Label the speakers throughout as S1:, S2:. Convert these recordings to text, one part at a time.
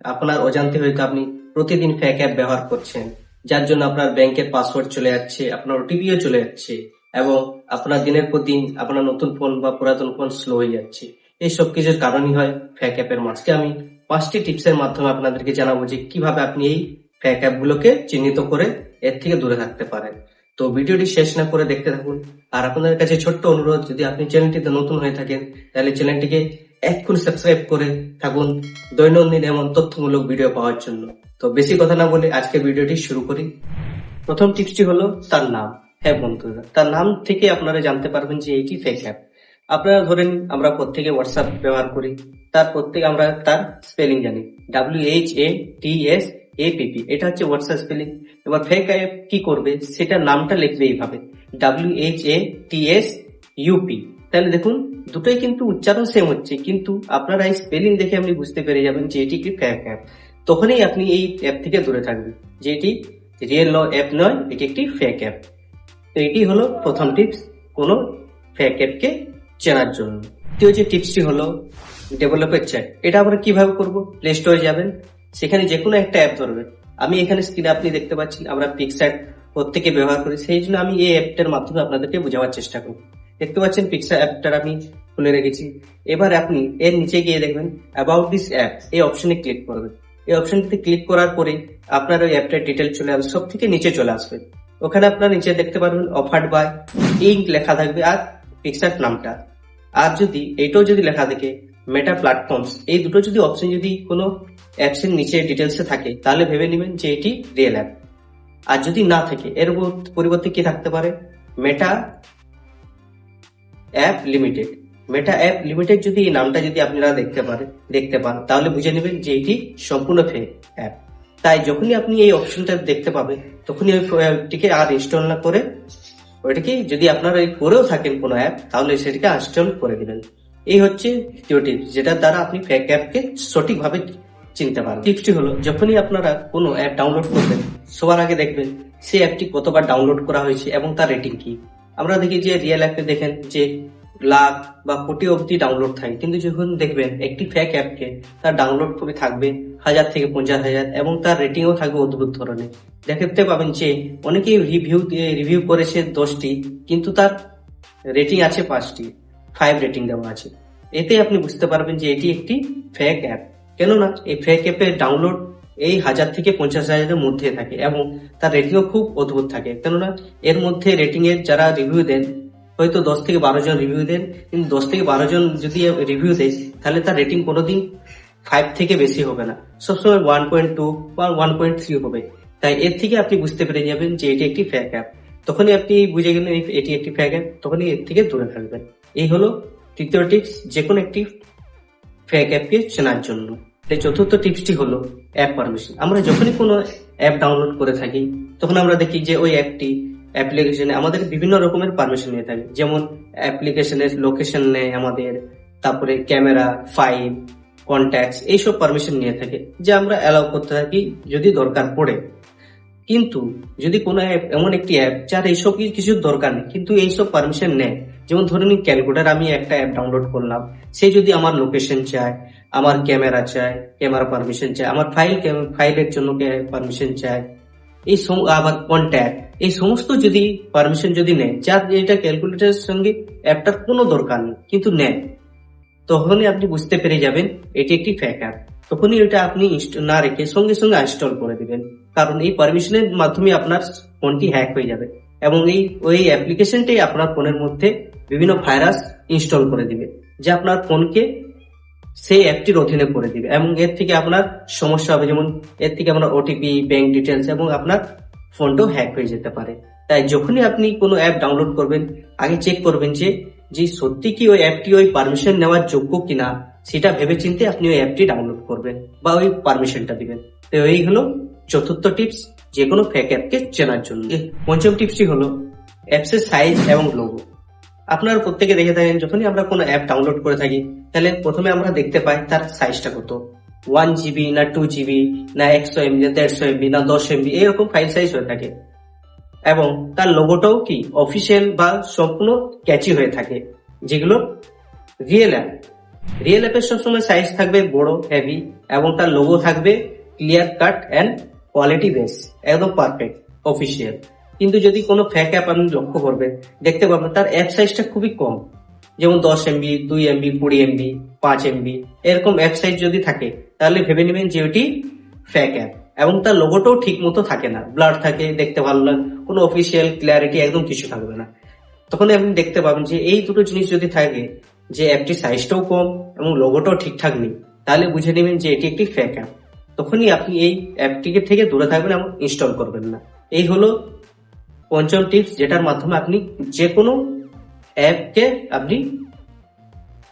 S1: আপনার অজান্তে হয়তো আপনি প্রতিদিন ফেক অ্যাপ ব্যবহার করছেন, যার জন্য আপনার ব্যাংকের পাসওয়ার্ড চলে যাচ্ছে, আপনার ওটিপিও চলে যাচ্ছে, এবং আপনার দিনের পর দিন আপনার নতুন ফোন বা পুরাতন ফোন স্লো হয়ে যাচ্ছে। এই সব কিছুর কারণই হয় ফেক অ্যাপের মাঝকে আমি পাঁচটি টিপসের মাধ্যমে আপনাদেরকে জানাব যে কীভাবে আপনি এই ফেক অ্যাপগুলোকে চিহ্নিত করে এর থেকে দূরে থাকতে পারেন। তো ভিডিওটি শেষ না করে দেখতে থাকুন। আর আপনাদের কাছে ছোট্ট অনুরোধ, যদি আপনি চ্যানেলটিতে নতুন হয়ে থাকেন, তাহলে চ্যানেলটিকে এক্ষুনি সাবস্ক্রাইব করে থাকুন দৈনন্দিন এমন তথ্যমূলক ভিডিও পাওয়ার জন্য। তো বেশি কথা না বলে আজকের ভিডিওটি শুরু করি। প্রথম টিপসটি হলো তার নাম। হ্যাঁ বন্ধুরা, তার নাম থেকে আপনারা জানতে পারবেন যে এটি ফেক অ্যাপ আপনারা ধরেন আমরা প্রত্যেকে হোয়াটসঅ্যাপ ব্যবহার করি, তার প্রত্যেকে আমরা তার স্পেলিং জানি। W H A T S A P P এটা হচ্ছে হোয়াটসঅ্যাপ স্পেলিং এবার ফেক অ্যাপ কি করবে? সেটা নামটা লিখবে এইভাবে। W H A T S U P তাহলে দেখুন দুটোই কিন্তু উচ্চারণ সেম হচ্ছে, কিন্তু আপনারা এই স্পেলিং দেখে আপনি বুঝতে পেরে যাবেন যে এটি একটি ফ্যাক অ্যাপ তখনই আপনি এই অ্যাপ থেকে দূরে থাকবেন, যে এটি রিয়েল অ্যাপ নয়, এটি একটি ফ্যাক অ্যাপ তো এটি হলো প্রথম টিপস কোনো ফ্যাক অ্যাপকে চেনার জন্য। দ্বিতীয় যে টিপসটি হলো ডেভেলপের চ্যাট এটা আমরা কীভাবে করব? প্লে স্টোরে যাবেন, সেখানে যে কোনো একটা অ্যাপ ধরবেন। আমি এখানে স্ক্রিনে আপনি দেখতে পাচ্ছেন, আমরা পিকস্যাট প্রত্যেকে ব্যবহার করি, সেই জন্য আমি এই অ্যাপটার মাধ্যমে আপনাদেরকে বোঝাবার চেষ্টা করব। দেখতে পাচ্ছেন পিক্সা অ্যাপটার আমি খুলে রেখেছি। এবার আপনি এর নিচে গিয়ে দেখবেন অ্যাবাউট দিস অ্যাপ এই অপশনে ক্লিক করবেন। এই অপশনটিতে ক্লিক করার পরে আপনার ওই অ্যাপটার ডিটেল চলে আসবে সব থেকে নিচে চলে আসবে। ওখানে আপনার নিচে দেখতে পারবেন অফার্ড বাই ইঙ্ক লেখা থাকবে আর পিক্সার নামটা। আর যদি এটাও যদি লেখা থাকে মেটা প্ল্যাটফর্মস এই দুটো যদি অপশন যদি কোনো অ্যাপসের নিচে ডিটেলসে থাকে, তাহলে ভেবে নেবেন যে এটি রিয়েল অ্যাপ আর যদি না থাকে, এর পরিবর্তে কি থাকতে পারে? Meta app limited Meta app limited যদি এই নামটা যদি আপনারা দেখতে পারেন দেখতে পান, তাহলে বুঝে নেবেন যে এটি সম্পূর্ণ ফেক অ্যাপ তাই যখনই আপনি এই অপশনটা দেখতে পাবেন, তখনই ওই অ্যাপটিকে আর ইনস্টল না করে ওইটাকে যদি আপনারা করেও থাকেন কোনো অ্যাপ তাহলে সেটিকে আনস্টল করে দিবেন। এই হচ্ছে দ্বিতীয় টিপস যেটার দ্বারা আপনি ফেক অ্যাপকে সঠিকভাবে চিনতে পারেন টিপসটি হলো, যখনই আপনারা কোনো অ্যাপ ডাউনলোড করবেন, সবার আগে দেখবেন, সেই অ্যাপটি কতবার ডাউনলোড করা হয়েছে এবং তার রেটিং কি। আমরা দেখি যে রিয়েল অ্যাপে দেখেন যে লাখ বা কোটি অবধি ডাউনলোড থাকে। কিন্তু যখন দেখবেন একটি ফেক অ্যাপকে তার ডাউনলোড কপি থাকবে হাজার থেকে পঞ্চাশ হাজার এবং তার রেটিংও থাকবে অদ্ভুত ধরনের। দেখতে পাবেন যে অনেকেই রিভিউ রিভিউ করেছে দশটি, কিন্তু তার রেটিং আছে পাঁচটি ফাইভ রেটিং দেওয়া আছে। এতে আপনি বুঝতে পারবেন যে এটি একটি ফেক অ্যাপ কেননা এই ফেক অ্যাপের ডাউনলোড এই হাজার থেকে পঞ্চাশ হাজারের মধ্যে থাকে এবং তার রেটিংও খুব অদ্ভুত থাকে। কেননা এর মধ্যে রেটিং এর যারা রিভিউ দেন, হয়তো দশ থেকে বারো জন রিভিউ দেন, কিন্তু দশ থেকে বারো জন যদি রিভিউ দেয়, তাহলে তার রেটিং কোনোদিন ফাইভ থেকে বেশি হবে না। সবসময় ওয়ান পয়েন্ট টু বা ওয়ান পয়েন্ট থ্রি হবে। তাই এর থেকে আপনি বুঝতে পেরে যাবেন যে এটি একটি ফ্যাক অ্যাপ তখনই আপনি বুঝে গেলেন এটি একটি ফ্যাক অ্যাপ তখনই এর থেকে দূরে থাকবেন। এই হলো তৃতীয় টিপস যে কোনো একটি ফ্যাক অ্যাপকে চেনার জন্য। এই চতুর্থ টিপসটি হলো অ্যাপ পারমিশন আমরা যখনই কোনো অ্যাপ ডাউনলোড করে থাকি, তখন আমরা দেখি যে ওই অ্যাপটি অ্যাপ্লিকেশনে আমাদের বিভিন্ন রকমের পারমিশন নিয়ে থাকে। যেমন অ্যাপ্লিকেশনের লোকেশন নেয় আমাদের, তারপরে ক্যামেরা ফাইল কন্ট্যাক্টস এইসব পারমিশন নিয়ে থাকে, যে আমরা অ্যালাউ করতে থাকি যদি দরকার পড়ে। কিন্তু যদি কোনো অ্যাপ এমন একটি অ্যাপ যার এইসব কি- কিছুর দরকার নেই, কিন্তু এইসব পারমিশন নেয় যেমন ধরে নিন ক্যালকুলেটার আমি একটা অ্যাপ ডাউনলোড করলাম, সে যদি আমার লোকেশন চায় আমার ক্যামেরা চাই, ক্যামেরা পারমিশন চাই, আমার ফাইল ফাইলের জন্য পারমিশন চাই। এই আবার কন্ট্যাক্ট এই সমস্ত যদি পারমিশন যদি নেয়, যার এটা ক্যালকুলেটারের সঙ্গে অ্যাপটার কোনো দরকার নেই, কিন্তু নেয়, তখনই আপনি বুঝতে পেরে যাবেন এটি একটি ফ্যাক অ্যাপ তখনই এটা আপনি না রেখে সঙ্গে সঙ্গে ইনস্টল করে দিবেন, কারণ এই পারমিশনের মাধ্যমে আপনার ফোনটি হ্যাক হয়ে যাবে এবং এই, ওই অ্যাপ্লিকেশনটাই আপনার ফোনের মধ্যে বিভিন্ন ভাইরাস ইনস্টল করে দিবে, যা আপনার ফোনকে সেই অ্যাপটির অধীনে করে দিবে এবং এর থেকে আপনার সমস্যা হবে। যেমন এর থেকে আপনার ওটিপি ব্যাংক ডিটেলস এবং আপনার ফোনটাও হ্যাক হয়ে যেতে পারে। তাই যখনই আপনি কোনো অ্যাপ ডাউনলোড করবেন, আগে চেক করবেন যে যে সত্যি কি ওই অ্যাপটি ওই পারমিশন নেওয়ার যোগ্য কিনা, সেটা ভেবে চিন্তে আপনি ওই অ্যাপটি ডাউনলোড করবেন বা ওই পারমিশনটা দিবেন। তো এই হলো চতুর্থ টিপস যে কোনো ফেক অ্যাপকে চেনার জন্য। পঞ্চম টিপসটি হলো অ্যাপসের সাইজ এবং লোগো আপনারা প্রত্যেকে দেখে থাকেন, যখনই আমরা কোনো অ্যাপ ডাউনলোড করে থাকি, তাহলে প্রথমে আমরা দেখতে পাই তার সাইজটা কত। ওয়ান জিবি না টু জিবি না একশো এমবি না দেড়শো এমবি না দশ এমবি এরকম ফাইল সাইজ হয়ে থাকে। এবং তার লোগোটাও কি? অফিসিয়াল বা সম্পূর্ণ ক্যাচি হয়ে থাকে, যেগুলো রিয়েল অ্যাপ রিয়েল অ্যাপের সবসময় সাইজ থাকবে বড় হেভি এবং তার লোগো থাকবে clear cut and quality base একদম পারফেক্ট অফিসিয়াল কিন্তু যদি কোনো ফ্যাক অ্যাপ আপনি লক্ষ্য করবেন, দেখতে পাবেন তার অ্যাপ সাইজটা খুবই কম। যেমন দশ এমবি দুই এমবি কুড়ি এমবি পাঁচ এমবি এরকম অ্যাপ সাইজ যদি থাকে, তাহলে ভেবে নেবেন যে ওটি ফ্যাক অ্যাপ এবং তার লোগোটাও ঠিক মতো থাকে না। ব্লার থাকে, দেখতে ভালো লাগে, কোনো অফিসিয়াল ক্লিয়ারিটি একদম কিছু থাকবে না। তখন আপনি দেখতে পাবেন যে এই দুটো জিনিস যদি থাকে, যে অ্যাপটির সাইজটাও কম এবং লোগোটাও ঠিকঠাক নেই, তাহলে বুঝে নেবেন যে এটি একটি ফ্যাক অ্যাপ তখনই আপনি এই অ্যাপটিকে থেকে দূরে থাকবেন এবং ইনস্টল করবেন না। এই হলো পঞ্চম টিপস যেটার মাধ্যমে আপনি যে কোনো অ্যাপকে আপনি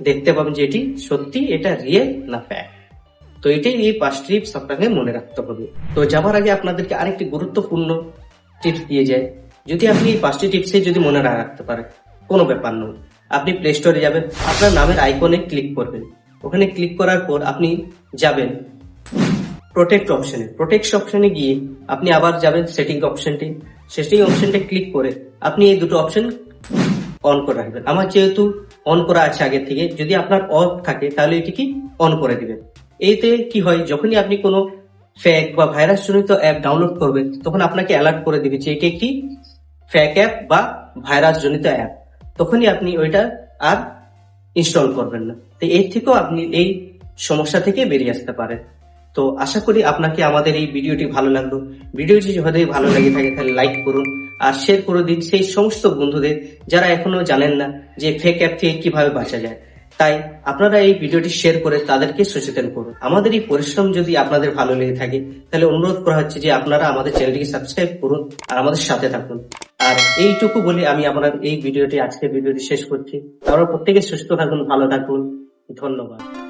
S1: দেখতে পাবেন যে এটি সত্যি, এটা রিয়েল না ফ্যাক তো এটাই এই পাঁচ টিপস আপনাকে মনে রাখতে হবে। তো যাবার আগে আপনাদেরকে আরেকটি গুরুত্বপূর্ণ টিপস দিয়ে যায় যদি আপনি এই পাঁচটি টিপসে যদি মনে না রাখতে পারেন, কোনো ব্যাপার নয়। আপনি প্লে স্টোরে যাবেন, আপনার নামের আইকনে ক্লিক করবেন। ওখানে ক্লিক করার পর আপনি যাবেন প্রোটেক্ট অপশনে প্রোটেক্ট অপশনে গিয়ে আপনি আবার যাবেন সেটিং অপশনটি সেটিং অপশনটা ক্লিক করে আপনি এই দুটো অপশন অন করে রাখবেন। আমার যেহেতু অন করা আছে আগে থেকে, যদি আপনার অফ থাকে, তাহলে এটি কি অন করে দিবেন। এইতে কি হয়, যখনই আপনি কোনো ফ্যাক বা ভাইরাস জনিত অ্যাপ ডাউনলোড করবেন, তখন আপনাকে অ্যালার্ট করে দিবে যে এটি একটি ফ্যাক অ্যাপ বা ভাইরাস জনিত অ্যাপ তখনই আপনি ওইটা আর ইনস্টল করবেন না। তো এর থেকেও আপনি এই সমস্যা থেকে বেরিয়ে আসতে পারেন। তো আশা করি আপনাকে আমাদের এই ভিডিওটি ভালো লাগল। ভিডিওটি যদি ভালো লেগে থাকে, তাহলে লাইক করুন আর শেয়ার করে দিন সেই সমস্ত বন্ধুদের যারা এখনও জানেন না যে ফেক অ্যাপ থেকে কীভাবে বাঁচা যায়। তাই আপনারা এই ভিডিওটি শেয়ার করে তাদেরকে সচেতন করুন। আমাদের এই পরিশ্রম যদি আপনাদের ভালো লেগে থাকে, তাহলে অনুরোধ করা হচ্ছে যে আপনারা আমাদের চ্যানেলটিকে সাবস্ক্রাইব করুন আর আমাদের সাথে থাকুন। আর এইটুকু বলে আমি আপনার এই ভিডিওটি আজকে ভিডিওটি শেষ করছি। তারপর প্রত্যেকে সুস্থ থাকুন, ভালো থাকুন। ধন্যবাদ।